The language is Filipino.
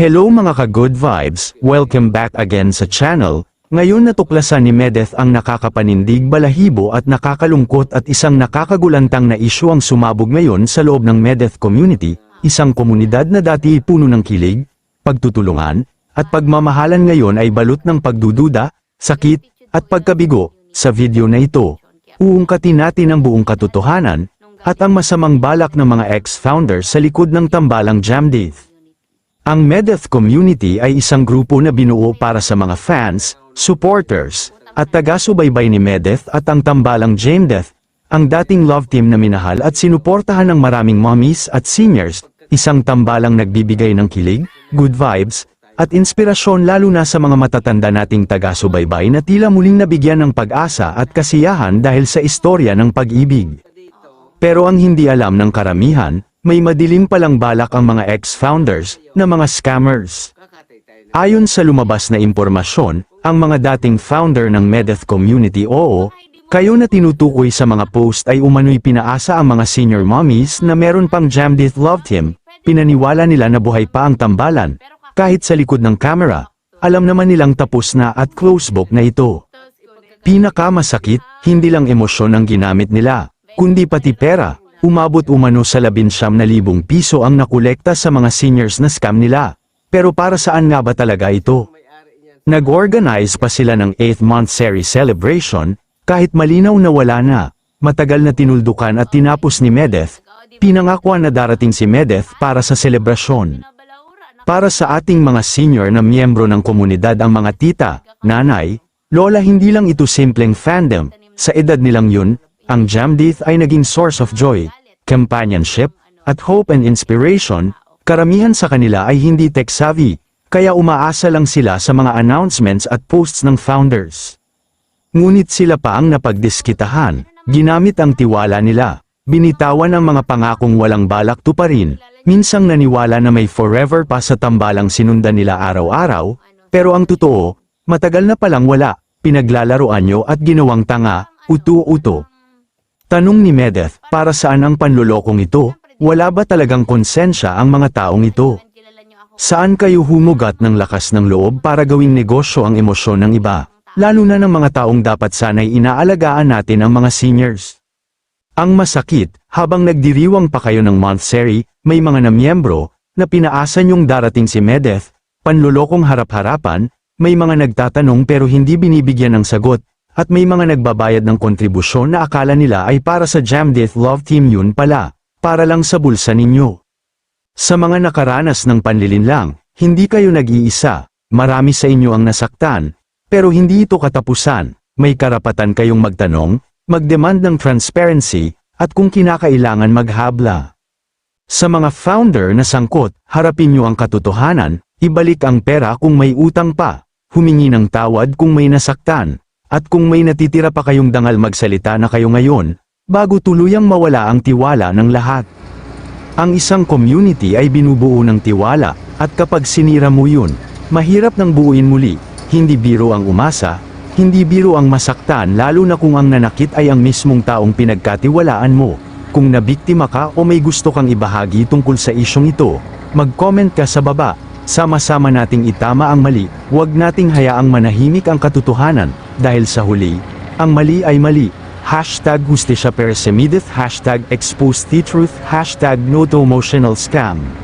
Hello mga ka-good vibes, welcome back again sa channel. Ngayon natuklasan ni Medeth ang nakakapanindig balahibo at nakakalungkot at isang nakakagulantang na isyu ang sumabog ngayon sa loob ng Medeth community, isang komunidad na dati puno ng kilig, pagtutulungan, at pagmamahalan ngayon ay balot ng pagdududa, sakit, at pagkabigo. Sa video na ito, uungkatin natin ang buong katotohanan, at ang masamang balak ng mga ex-founders sa likod ng tambalang Jamdeath. Ang Medeth community ay isang grupo na binuo para sa mga fans, supporters, at taga-subaybay ni Medeth at ang tambalang Jamdeath, ang dating love team na minahal at sinuportahan ng maraming mommies at seniors, isang tambalang nagbibigay ng kilig, good vibes, at inspirasyon lalo na sa mga matatanda nating taga-subaybay na tila muling nabigyan ng pag-asa at kasiyahan dahil sa istorya ng pag-ibig. Pero ang hindi alam ng karamihan, may madilim palang balak ang mga ex-founders, na mga scammers. Ayon sa lumabas na impormasyon, ang mga dating founder ng Medeth Community oo, kayo na tinutukoy sa mga post ay umano'y pinaasa ang mga senior mommies na meron pang Jamdith loved him, pinaniwala nila na buhay pa ang tambalan, kahit sa likod ng camera, alam naman nilang tapos na at close book na ito. Pinakamasakit, hindi lang emosyon ang ginamit nila, kundi pati pera, umabot umano sa 19,000 piso ang nakolekta sa mga seniors na scam nila. Pero para saan nga ba talaga ito? Nag-organize pa sila ng 8th month series celebration, kahit malinaw na wala na, matagal na tinuldukan at tinapos ni Medeth, pinangakwan na darating si Medeth para sa selebrasyon. Para sa ating mga senior na miyembro ng komunidad ang mga tita, nanay, lola hindi lang ito simpleng fandom, sa edad nilang yun, ang Jamdith ay naging source of joy, companionship, at hope and inspiration, karamihan sa kanila ay hindi tech-savvy, kaya umaasa lang sila sa mga announcements at posts ng founders. Ngunit sila pa ang napagdiskitahan, ginamit ang tiwala nila, binitawan ang mga pangakong walang balak tuparin, minsang naniwala na may forever pa sa tambalang sinundan nila araw-araw, pero ang totoo, matagal na palang wala, pinaglalaroan nyo at ginawang tanga, uto-uto. Tanong ni Medeth, para saan ang panlolokong ito? Wala ba talagang konsensya ang mga taong ito? Saan kayo humugat ng lakas ng loob para gawing negosyo ang emosyon ng iba? Lalo na ng mga taong dapat sanay inaalagaan natin ang mga seniors. Ang masakit, habang nagdiriwang pa kayo ng month seri, may mga namiyembro, na pinaasa niyong darating si Medeth, panlulokong harap-harapan, may mga nagtatanong pero hindi binibigyan ng sagot, at may mga nagbabayad ng kontribusyon na akala nila ay para sa Jamdeath Love Team yun pala, para lang sa bulsa ninyo. Sa mga nakaranas ng panlilinlang, hindi kayo nag-iisa, marami sa inyo ang nasaktan, pero hindi ito katapusan, may karapatan kayong magtanong, magdemand ng transparency, at kung kinakailangan maghabla. Sa mga founder na sangkot, harapin niyo ang katotohanan, ibalik ang pera kung may utang pa, humingi ng tawad kung may nasaktan, at kung may natitira pa kayong dangal magsalita na kayo ngayon, bago tuluyang mawala ang tiwala ng lahat. Ang isang community ay binubuo ng tiwala, at kapag sinira mo yun, mahirap nang buuin muli, hindi biro ang umasa, hindi biro ang masaktan lalo na kung ang nanakit ay ang mismong taong pinagkatiwalaan mo. Kung nabiktima ka o may gusto kang ibahagi tungkol sa isyong ito, mag-comment ka sa baba, sama-sama nating itama ang mali, huwag nating hayaang manahimik ang katotohanan, dahil sa huli, ang mali ay mali. Hashtag Justisya Persemidith Hashtag Expose the Truth Hashtag No to Emotional Scam